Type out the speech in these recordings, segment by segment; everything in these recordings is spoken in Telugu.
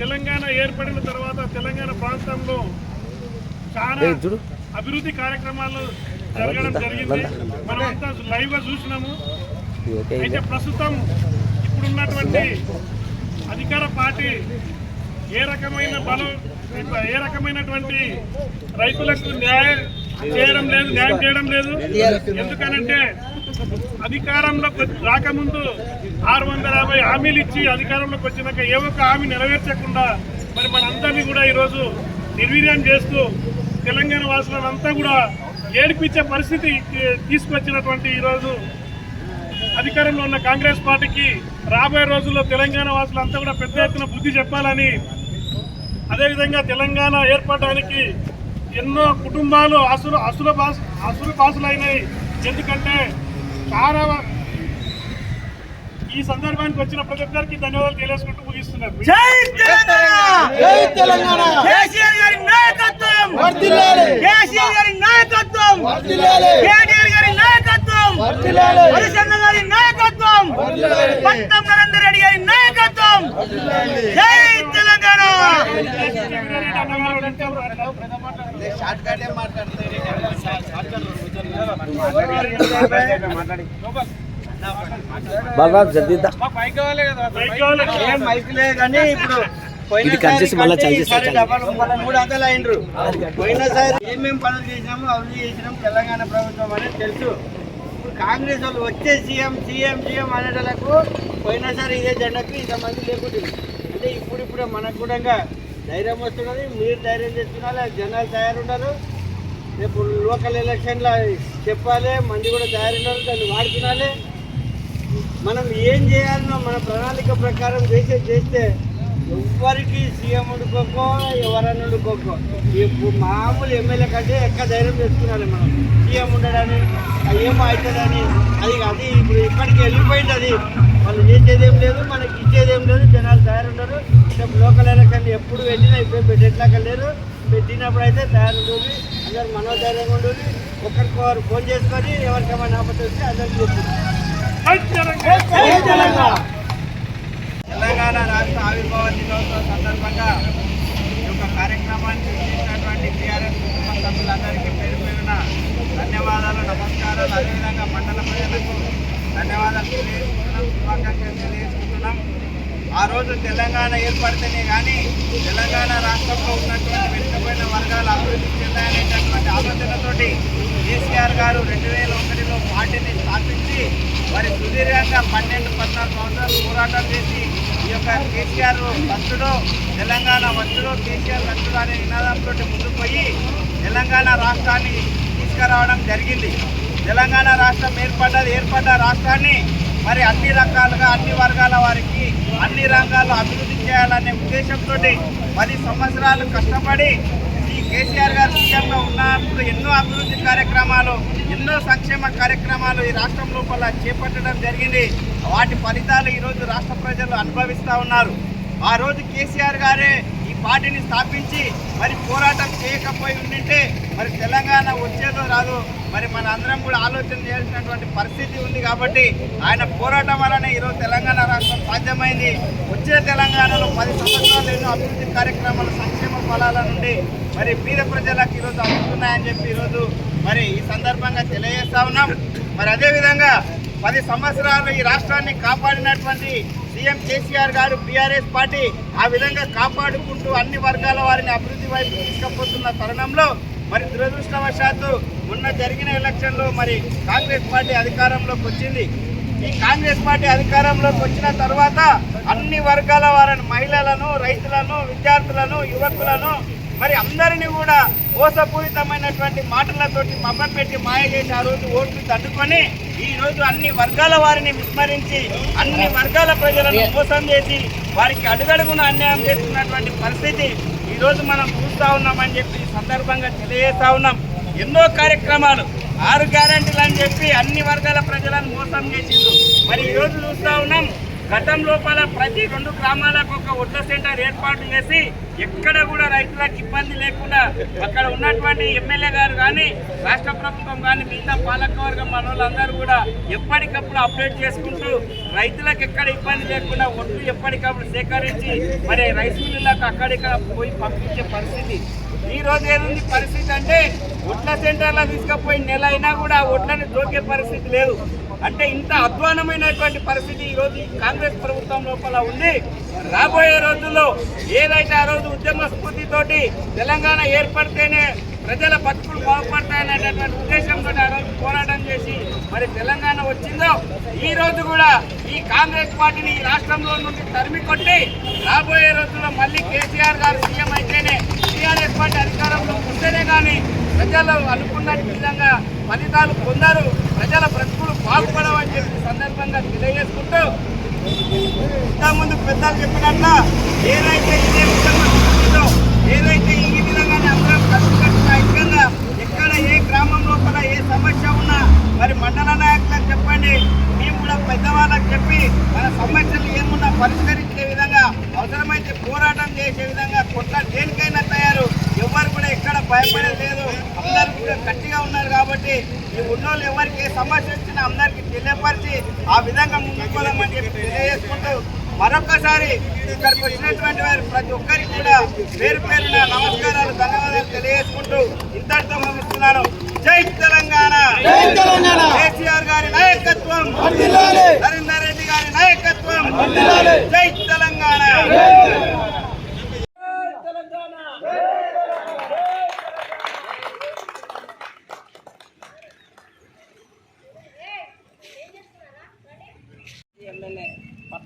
తెలంగాణ ఏర్పడిన తర్వాత తెలంగాణ ప్రాంతంలో చాలా అభివృద్ధి కార్యక్రమాలు జరగడం జరిగింది. మనమంతా లైవ్గా చూసినాము అయితే ప్రస్తుతం ఇప్పుడున్నటువంటి అధికార పార్టీ ఏ రకమైన బలం ఏ రకమైనటువంటి రైతులకు న్యాయం చేయడం లేదు న్యాయం చేయడం లేదు. ఎందుకనంటే అధికారంలోకి రాకముందు ఆరు వందల యాభై హామీలు ఇచ్చి అధికారంలోకి వచ్చినాక ఏ ఒక్క హామీ నెరవేర్చకుండా మరి మనందరినీ కూడా ఈరోజు నిర్వీర్యం చేస్తూ తెలంగాణ వాసులంతా కూడా ఏడిపించే పరిస్థితి తీసుకొచ్చినటువంటి ఈరోజు అధికారంలో ఉన్న కాంగ్రెస్ పార్టీకి రాబోయే రోజుల్లో తెలంగాణ వాసులంతా కూడా పెద్ద ఎత్తున బుద్ధి చెప్పాలని అదేవిధంగా తెలంగాణ ఏర్పడడానికి ఎన్నో కుటుంబాలు అసులు అసుల బాస అసులు బాసులైనాయి ఎందుకంటే చాలా ఈ సందర్భానికి వచ్చిన ప్రతి ఒక్కరికి ధన్యవాదాలు తెలియజేసుకుంటూ ముగిస్తున్నారు. జై తెలంగాణ! జై తెలంగాణ! కేసీఆర్ గారి నాయకత్వం! వర్ధిల్లాలి! కేసీఆర్ గారి నాయకత్వం! బలరాజ్ జల్దీద్దా మైక్. మైకులే కానీ ఇప్పుడు ఇది కట్ చేసి మళ్ళా మూడు అంతలు అయినరు పోయినసారి ఏమేం పనులు చేసినాము అభివృద్ధి చేసినాం తెలంగాణ ప్రభుత్వం అనేది తెలుసు. ఇప్పుడు కాంగ్రెస్ వాళ్ళు వచ్చే సీఎం సీఎం సీఎం అనేటలకు పోయినసారి ఇదే జెండాకు ఇంతమంది లేకుంటుంది అంటే ఇప్పుడు ఇప్పుడు మనకు కూడా ఇంకా ధైర్యం వస్తున్నది. మీరు ధైర్యం చేస్తున్నారు జనాలు తయారున్నారు రేపు లోకల్ ఎలక్షన్లో చెప్పాలి మంది కూడా తయారున్నారు దాన్ని వాడుకునాలి. మనం ఏం చేయాలనో మన ప్రణాళిక ప్రకారం చేసే చేస్తే ఎవ్వరికి సీఎం వండుకోకో ఎవరన్నా వండుకోకో ఇప్పుడు మామూలు ఎమ్మెల్యే కంటే ఎక్క ధైర్యం తెచ్చుకున్నాలి మనం? సీఎం ఉండడని అది ఏమో అవుతుందని అది అది ఇప్పుడు ఇప్పటికి వెళ్ళిపోయింది అది వాళ్ళు చేసేది ఏం లేదు మనకి ఇచ్చేది ఏం లేదు జనాలు తయారుండరు. రేపు లోకల్ ఎలక్షన్ ఎప్పుడు వెళ్ళినా ఇప్పుడు పెట్టేట్లాగా లేరు. పెట్టినప్పుడు అయితే తయారుంటుంది అందరు మనోధైర్యంగా ఉండేది ఒకరికొకరు ఫోన్ చేసుకొని ఎవరికేమైనా ఆపత్తి వస్తే అందరికి చెప్తున్నారు. తెలంగాణ. రాష్ట్ర ఆవిర్భావ దినోత్సవం సందర్భంగా ఈ యొక్క కార్యక్రమాన్ని చేసినటువంటి టీఆర్ఎస్ కుటుంబ సభ్యులందరికీ పేరు పేరున ధన్యవాదాలు నమస్కారాలు అదేవిధంగా మండల ప్రజలకు ధన్యవాదాలు తెలియజేసుకుంటున్నాం శుభాకాంక్షలు తెలియజేసుకుంటున్నాం ఆ రోజు తెలంగాణ ఏర్పడితేనే కానీ తెలంగాణ రాష్ట్రంలో ఉన్నటువంటి వెనుకబడిన వర్గాలు అభివృద్ధి చెందాయనేటటువంటి ఆలోచనతోటి కేసీఆర్ గారు రెండు వేల ఒకటిలో పార్టీని స్థాపించి మరి సుదీర్ఘంగా పన్నెండు పద్నాలుగు సంవత్సరాలు పోరాటం చేసి యొక్క కేసీఆర్ వచ్చుడు తెలంగాణ వచ్చుడు కేసీఆర్ వచ్చుడు అనే నినాదంతో ముందుకు పోయి తెలంగాణ రాష్ట్రాన్ని తీసుకురావడం జరిగింది. తెలంగాణ రాష్ట్రం ఏర్పడ్డది ఏర్పడ్డ రాష్ట్రాన్ని మరి అన్ని రకాలుగా అన్ని వర్గాల వారికి అన్ని రంగాల్లో అభివృద్ధి చేయాలనే ఉద్దేశంతో పది సంవత్సరాలు కష్టపడి ఈ కేసీఆర్ గారు సీఎంగా ఉన్నప్పుడు ఎన్నో అభివృద్ధి కార్యక్రమాలు ఎన్నో సంక్షేమ కార్యక్రమాలు ఈ రాష్ట్రం లోపల చేపట్టడం జరిగింది. వాటి ఫలితాలు ఈరోజు రాష్ట్ర ప్రజలు అనుభవిస్తూ ఉన్నారు. ఆ రోజు కేసీఆర్ గారే ఈ పార్టీని స్థాపించి మరి పోరాటం చేయకపోయి ఉండింటే మరి తెలంగాణ వచ్చేదో రాదు మరి మన అందరం కూడా ఆలోచన చేయాల్సినటువంటి పరిస్థితి ఉంది కాబట్టి ఆయన పోరాటం వల్లనే ఈరోజు తెలంగాణ రాష్ట్రం సాధ్యమైంది. వచ్చే తెలంగాణలో పది సంవత్సరాలు ఎన్నో అభివృద్ధి కార్యక్రమాలు సంక్షేమ ఫలాల నుండి మరి పేద ప్రజలకు ఈరోజు అందుతున్నాయని చెప్పి ఈరోజు మరి ఈ సందర్భంగా తెలియజేస్తా ఉన్నాం. మరి అదేవిధంగా పది సంవత్సరాలు ఈ రాష్ట్రాన్ని కాపాడినటువంటి సీఎం కేసీఆర్ గారు బీఆర్ఎస్ పార్టీ ఆ విధంగా కాపాడుకుంటూ అన్ని వర్గాల వారిని అభివృద్ధి వైపు తీసుకుపోతున్న తరుణంలో మరి దురదృష్టవశాత్తు మొన్న జరిగిన ఎలక్షన్లో మరి కాంగ్రెస్ పార్టీ అధికారంలోకి వచ్చింది. ఈ కాంగ్రెస్ పార్టీ అధికారంలోకి వచ్చిన తర్వాత అన్ని వర్గాల వారిని మహిళలను రైతులను విద్యార్థులను యువకులను మరి అందరినీ కూడా మోసపూరితమైనటువంటి మాటలతోటి మబ్బపెట్టి మాయ చేసి ఆ రోజు ఓట్లు తట్టుకొని ఈ రోజు అన్ని వర్గాల వారిని విస్మరించి అన్ని వర్గాల ప్రజలను మోసం చేసి వారికి అడుగడుగున అన్యాయం చేస్తున్నటువంటి పరిస్థితి ఈరోజు మనం చూస్తూ ఉన్నామని చెప్పి సందర్భంగా తెలియజేస్తా ఉన్నాం. ఎన్నో కార్యక్రమాలు ఆరు గ్యారంటీలు అని చెప్పి అన్ని వర్గాల ప్రజలను మోసం చేసిండు మరి ఈరోజు చూస్తూ ఉన్నాం గతం లోపల ప్రతి రెండు గ్రామాలకు ఒక వడ్ల సెంటర్ ఏర్పాటు చేసి ఎక్కడ కూడా రైతులకు ఇబ్బంది లేకుండా అక్కడ ఉన్నటువంటి ఎమ్మెల్యే గారు కానీ రాష్ట్ర ప్రభుత్వం కానీ మిగతా పాలకవర్గం మన వాళ్ళందరూ కూడా ఎప్పటికప్పుడు అప్డేట్ చేసుకుంటూ రైతులకు ఎక్కడ ఇబ్బంది లేకుండా ఒడ్లు ఎప్పటికప్పుడు సేకరించి మరి రైస్ మిల్లులకు అక్కడిక్కడ పోయి పంపించే పరిస్థితి. ఈ రోజు ఏముంది పరిస్థితి అంటే ఒడ్ల సెంటర్లో తీసుకుపోయి నెల అయినా కూడా ఒడ్లని దోకే పరిస్థితి లేదు. అంటే ఇంత అధ్వానమైనటువంటి పరిస్థితి ఈ రోజు కాంగ్రెస్ ప్రభుత్వం లోపల ఉంది. రాబోయే రోజుల్లో ఏదైతే ఆ రోజు ఉద్యమ స్ఫూర్తితోటి తెలంగాణ ఏర్పడితేనే ప్రజల బతుకులు బాగుపడతాయనేటటువంటి ఉద్దేశంతో ఆ రోజు పోరాటం చేసి మరి తెలంగాణ వచ్చిందో ఈ రోజు కూడా ఈ కాంగ్రెస్ పార్టీని ఈ రాష్ట్రంలో నుండి తరిమి కొట్టి రాబోయే రోజుల్లో మళ్ళీ కేసీఆర్ గారు సీఎం అయితేనే టీఆర్ఎస్ పార్టీ అధికారంలో ఉంటేనే కానీ ప్రజలు అనుకున్న విధంగా ఫలితాలు పొందరు. ప్రజల బ్రతుకులు బాగుపడవని చెప్పి సందర్భంగా తెలియజేసుకుంటూ ఇంతకుముందు పెద్దలు చెప్పినట్ల ఏదైతే ఇదే విధంగా ఏదైతే ఈ విధంగానే అందరం కలిసికట్టుగా ఐక్యంగా ఎక్కడ ఏ గ్రామం లోపల ఏ సమస్య ఉన్నా మరి మండల నాయకులకు చెప్పండి. మేము కూడా పెద్దవాళ్ళకి చెప్పి మన సమస్యలు ఏమున్నా పరిష్కరించే విధంగా అవసరమైతే పోరాటం చేసే విధంగా భయపడేది లేదు అందరూ కూడా గట్టిగా ఉన్నారు కాబట్టి ఈ ఉన్నోళ్ళు ఎవరికి ఏ సమస్య వచ్చినా అందరికీ తెలియపరిచి ఆ విధంగా ముందుకు పోదామని చెప్పి తెలియజేసుకుంటూ మరొకసారి ఇక్కడికి వచ్చినటువంటి వారు ప్రతి ఒక్కరికి కూడా పేరు పేరున నమస్కారాలు ధన్యవాదాలు తెలియజేసుకుంటూ ఇంతటితో ముగిస్తున్నాను. జై తెలంగాణ! కేసీఆర్ గారి నాయకత్వం! నరేందర్ రెడ్డి గారి నాయకత్వం! జై తెలంగాణ!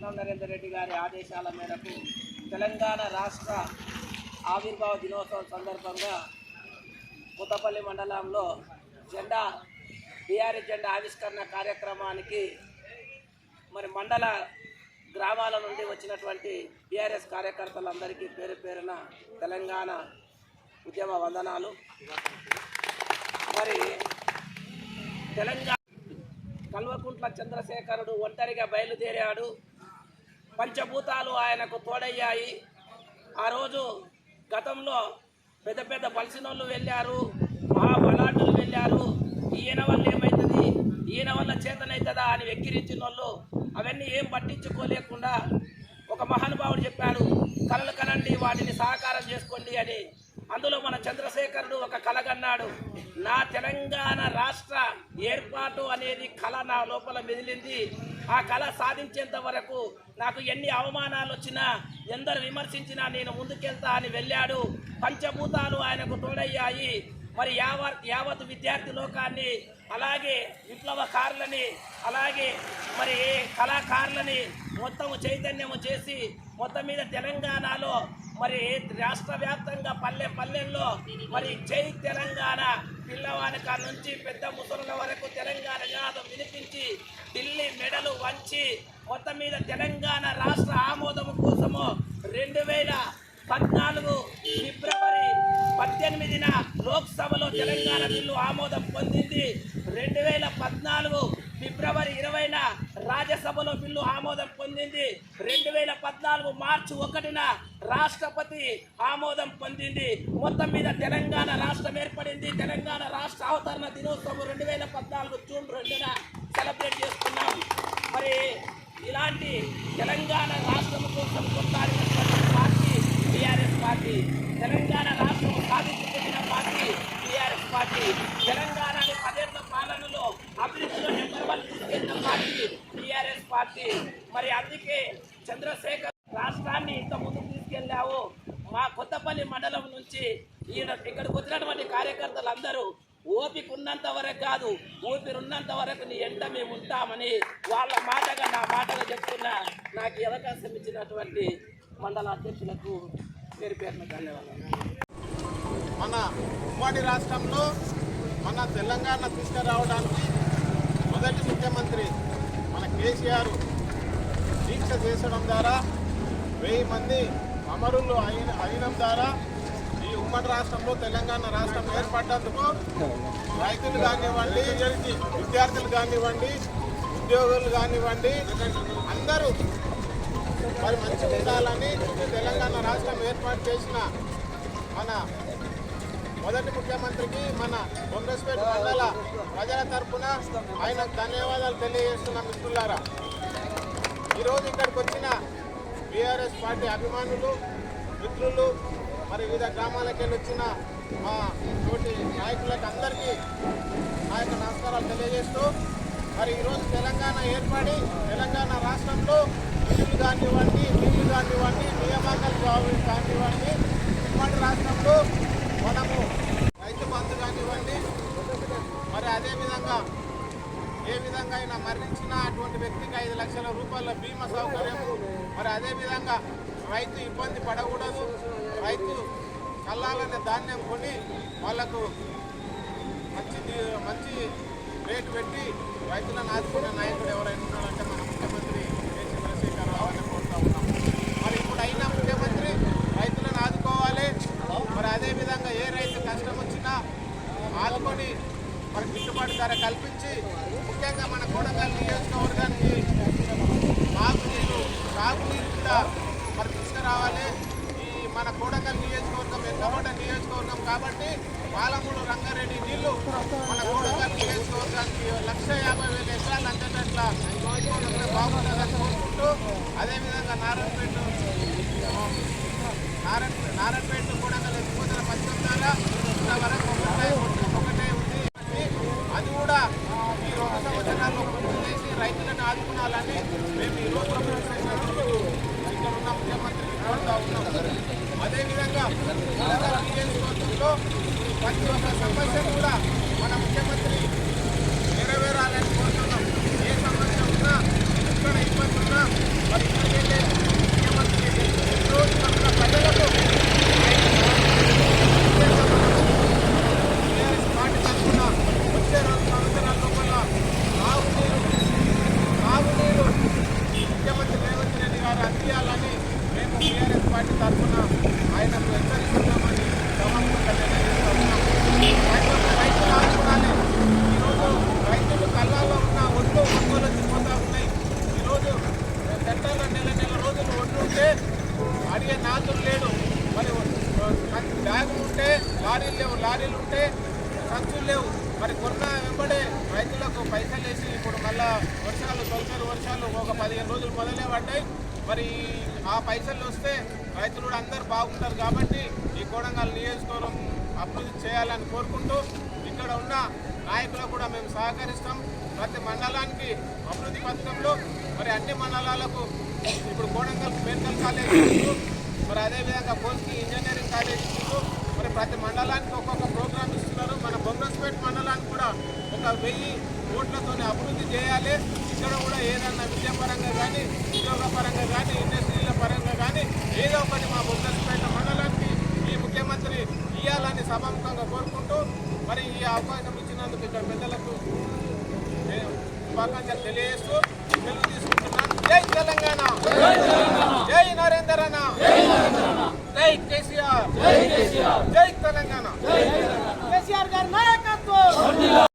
పట్నం నరేందర్ రెడ్డి గారి ఆదేశాల మేరకు తెలంగాణ రాష్ట్ర ఆవిర్భావ దినోత్సవం సందర్భంగా కొత్తపల్లి మండలంలో జెండా బీఆర్ఎస్ జెండా ఆవిష్కరణ కార్యక్రమానికి మరి మండల గ్రామాల నుండి వచ్చినటువంటి బీఆర్ఎస్ కార్యకర్తలందరికీ పేరు పేరున తెలంగాణ ఉద్యమ వందనాలు. మరి తెలంగాణ కల్వకుంట్ల చంద్రశేఖరుడు ఒంటరిగా బయలుదేరాడు. పంచభూతాలు ఆయనకు తోడయ్యాయి. ఆ రోజు గతంలో పెద్ద పెద్ద బలిసినోళ్ళు వెళ్ళారు మహాబలాటులు వెళ్ళారు. ఈయన వల్ల ఏమవుతుంది ఈయన వల్ల చేతనవుతుందా అని వెక్కిరించిన వాళ్ళు అవన్నీ ఏం పట్టించుకోలేకుండా ఒక మహానుభావుడు చెప్పాడు కలలు కనండి వాటిని సహకారం చేసుకోండి అని అందులో మన చంద్రశేఖరుడు ఒక కలగన్నాడు. నా తెలంగాణ రాష్ట్ర ఏర్పాటు అనేది కళ నా లోపల మెదిలింది. ఆ కళ సాధించేంత వరకు నాకు ఎన్ని అవమానాలు వచ్చినా ఎందరు విమర్శించినా నేను ముందుకెళ్తా అని వెళ్ళాడు. పంచభూతాలు ఆయనకు తోడయ్యాయి. మరి యావత్ యావత్ విద్యార్థి లోకాన్ని అలాగే విప్లవకారులని అలాగే మరి కళాకారులని మొత్తం చైతన్యము చేసి మొత్తం మీద తెలంగాణలో మరి రాష్ట్ర వ్యాప్తంగా పల్లె పల్లెల్లో మరి జై తెలంగాణ పిల్లవాని కాడ నుంచి పెద్ద ముసలుల వరకు తెలంగాణ నినాదం వినిపించి ఢిల్లీ మెడలు వంచి మొత్తం మీద తెలంగాణ రాష్ట్ర ఆమోదం కోసము రెండు వేల పద్నాలుగు ఫిబ్రవరి పద్దెనిమిదిన లోక్సభలో తెలంగాణ బిల్లు ఆమోదం పొందింది. రెండు వేల పద్నాలుగు ఫిబ్రవరి ఇరవైన రాజ్యసభలో బిల్లు ఆమోదం పొందింది. రెండు వేల పద్నాలుగు మార్చి ఒకటిన రాష్ట్రపతి ఆమోదం పొందింది. మొత్తం మీద తెలంగాణ రాష్ట్రం ఏర్పడింది. తెలంగాణ రాష్ట్ర అవతరణ దినోత్సవం రెండు వేల పద్నాలుగు జూన్ రెండున సెలబ్రేట్ చేస్తున్నాం. మరి ఇలాంటి తెలంగాణ రాష్ట్రం కోసం కొట్లాడినటువంటి పార్టీ టీఆర్ఎస్ పార్టీ తెలంగాణ రాష్ట్రం సాధించుకున్న పార్టీ టీఆర్ఎస్ పార్టీ తెలంగాణ మరి అందుకే చంద్రశేఖర్ రాష్ట్రాన్ని ఇంత ముందుకు తీసుకెళ్ళావు. మా కొత్తపల్లి మండలం నుంచి ఈయన ఇక్కడికి వచ్చినటువంటి కార్యకర్తలు అందరూ ఓపిక ఉన్నంత వరకు కాదు ఊపిరి ఉన్నంత వరకు నీ ఎంట మేము ఉంటామని వాళ్ళ మాటగా నా మాటగా చెప్తున్నా. నాకు అవకాశం ఇచ్చినటువంటి మండల అధ్యక్షులకు పేరు పేరున ధన్యవాదాలు. మన ఉమ్మడి రాష్ట్రంలో మన తెలంగాణ తీసుకురావడానికి మొదటి ముఖ్యమంత్రి మన కేసీఆర్ దీక్ష చేసడం ద్వారా వెయ్యి మంది అమరులు అయిన అయినం ద్వారా ఈ ఉమ్మడి రాష్ట్రంలో తెలంగాణ రాష్ట్రం ఏర్పడ్డందుకు రైతులు కానివ్వండి విద్యార్థులు కానివ్వండి ఉద్యోగులు కానివ్వండి అందరూ మరి మంచి ఉండాలని తెలంగాణ రాష్ట్రం ఏర్పాటు చేసిన మన మొదటి ముఖ్యమంత్రికి మన బొంగస్పేట మండల ప్రజల తరపున ఆయనకు ధన్యవాదాలు తెలియజేస్తున్న మిత్రులారా. ఈరోజు ఇక్కడికి వచ్చిన బీఆర్ఎస్ పార్టీ అభిమానులు మిత్రులు మరి వివిధ గ్రామాలకు వెళ్ళి వచ్చిన మా తోటి నాయకులకు అందరికీ నా యొక్క నమస్కారాలు తెలియజేస్తూ మరి ఈరోజు తెలంగాణ ఏర్పడి తెలంగాణ రాష్ట్రంలో బిల్లులు కానివ్వండి బిల్లు కానివ్వండి నియామకాలు కానివ్వండి ఉమ్మడి రాష్ట్రంలో మనము రైతు బంధు కానివ్వండి మరి అదేవిధంగా ఏ విధంగా అయినా మరణించిన అటువంటి వ్యక్తికి ఐదు లక్షల రూపాయల బీమా సౌకర్యం. మరి అదేవిధంగా రైతు ఇబ్బంది పడకూడదు. రైతు కల్లాలనే ధాన్యం కొని వాళ్ళకు మంచి మంచి రేటు పెట్టి రైతులను ఆదుకునే నాయకుడు ఎవరైనా ఉన్నారంటే మన ముఖ్యమంత్రి కె చంద్రశేఖరరావు అని కోరుతా ఉన్నాం మరి ఇప్పుడు అయినా ముఖ్యమంత్రి రైతులను ఆదుకోవాలి మరి అదేవిధంగా ఏ రైతు కష్టం వచ్చినా ఆదుకొని మరి గిట్టుబాటు ధర కల్పించి ముఖ్యంగా మన కోడగల్ నియోజకవర్గానికి తాగునీరు సాగునీరు కూడా మరి తీసుకురావాలి. ఈ మన కోడగల్ నియోజకవర్గం ఎంతబడ్డ నియోజకవర్గం కాబట్టి పాలమూరు రంగారెడ్డి నీళ్ళు మన కోడగల్ నియోజకవర్గానికి లక్ష యాభై వేల ఎకరాలు అందేటట్ల చూసుకోవడమే బాగుంటుందని కోరుకుంటూ అదేవిధంగా నారాయణపేట నారాయణ నారాయణపేట కోడగల్ ఎత్తిపోతల పథకం ద్వారా ఇంతవరకు ఒకటే ఒకటే ఉంది అది కూడా ఈ రెండు సంవత్సరాల్లో పూర్తి చేసి రైతులను ఆదుకునాలని మేము ఈ రోజు ఇక్కడ ఉన్న ముఖ్యమంత్రిని కోరుతా ఉన్నాం అదేవిధంగా తెలంగాణ నియోజకవర్గంలో ప్రతి ఒక్క సమస్య కూడా మన ముఖ్యమంత్రి నెరవేరాలని కోరుతున్నాం ఏ సమస్య ఉన్నా ఎక్కడ ఇబ్బంది ఉన్నా మరి ఇక్కడికెళ్ళే ముఖ్యమంత్రి ఎంతో మన ప్రజలకు టీఆర్ఎస్ పార్టీ తరఫున వచ్చే రెండు సంవత్సరాల లోపల తాగునీరు తాగునీరు ముఖ్యమంత్రి రేవంత్ రెడ్డి గారు అందియాలని మేము టీఆర్ఎస్ పార్టీ తరఫున ఆయనకు హెచ్చరిస్తున్నామని సభాముఖంగా తెలియజేస్తా ఉన్నాం రైతులు రైతులు ఆదుకోవాలి ఈరోజు రైతులు కళ్ళాల్లో ఉన్న ఒడ్లు ఒడ్లు వచ్చి పోతా ఉన్నాయి ఈరోజు చట్టాల నెల నెల రోజులు ఒడ్లు ఉంటే అడిగే నాతులు లేడు మరి బ్యాగులు ఉంటే లారీలు లేవు లారీలు ఉంటే సంచులు లేవు మరి కొన్న వెంబడే రైతులకు పైసలు వేసి ఇప్పుడు మళ్ళా వర్షాలు తొలకరి వర్షాలు ఒక పదిహేను రోజులు మొదలే పడ్డాయి మరి ఆ పైసలు వస్తే రైతులు కూడా అందరు బాగుంటారు కాబట్టి ఈ కోడంగల్ నియోజకవర్గం అభివృద్ధి చేయాలని కోరుకుంటూ ఇక్కడ ఉన్న నాయకులకు కూడా మేము సహకరిస్తాం. ప్రతి మండలానికి అభివృద్ధి పథకంలో మరి అన్ని మండలాలకు ఇప్పుడు కోడంగల్ మెడికల్ కాలేజ్ మరి అదేవిధంగా కోల్కి ఇంజనీరింగ్ కాలేజ్ మరి ప్రతి మండలానికి ఒక్కొక్క ప్రోగ్రామ్ ఇస్తున్నారు. మన బొమ్మస్పేట్ మండలానికి కూడా ఒక వెయ్యి కోట్లతో అభివృద్ధి చేయాలి. ఇక్కడ కూడా ఏదన్నా విద్యాపరంగా కానీ ఉద్యోగ పరంగా కానీ ఇండస్ట్రీల పరంగా కానీ ఏదో ఒకటి మా బొమ్మస్పేట మండలానికి ముఖ్యమంత్రి ఇవ్వాలని సభాముఖంగా కోరుకుంటూ మరి ఈ అవకాశం ఇచ్చినందుకు ఇక్కడ పెద్దలకు శుభాకాంక్షలు తెలియజేస్తూ సెలవు తీసుకుంటున్నాను జై తెలంగాణ! జై నరేందర్ అన్న! జై కేసీఆర్! జై తెలంగాణ! కేసీఆర్ గారి నాయకత్వం!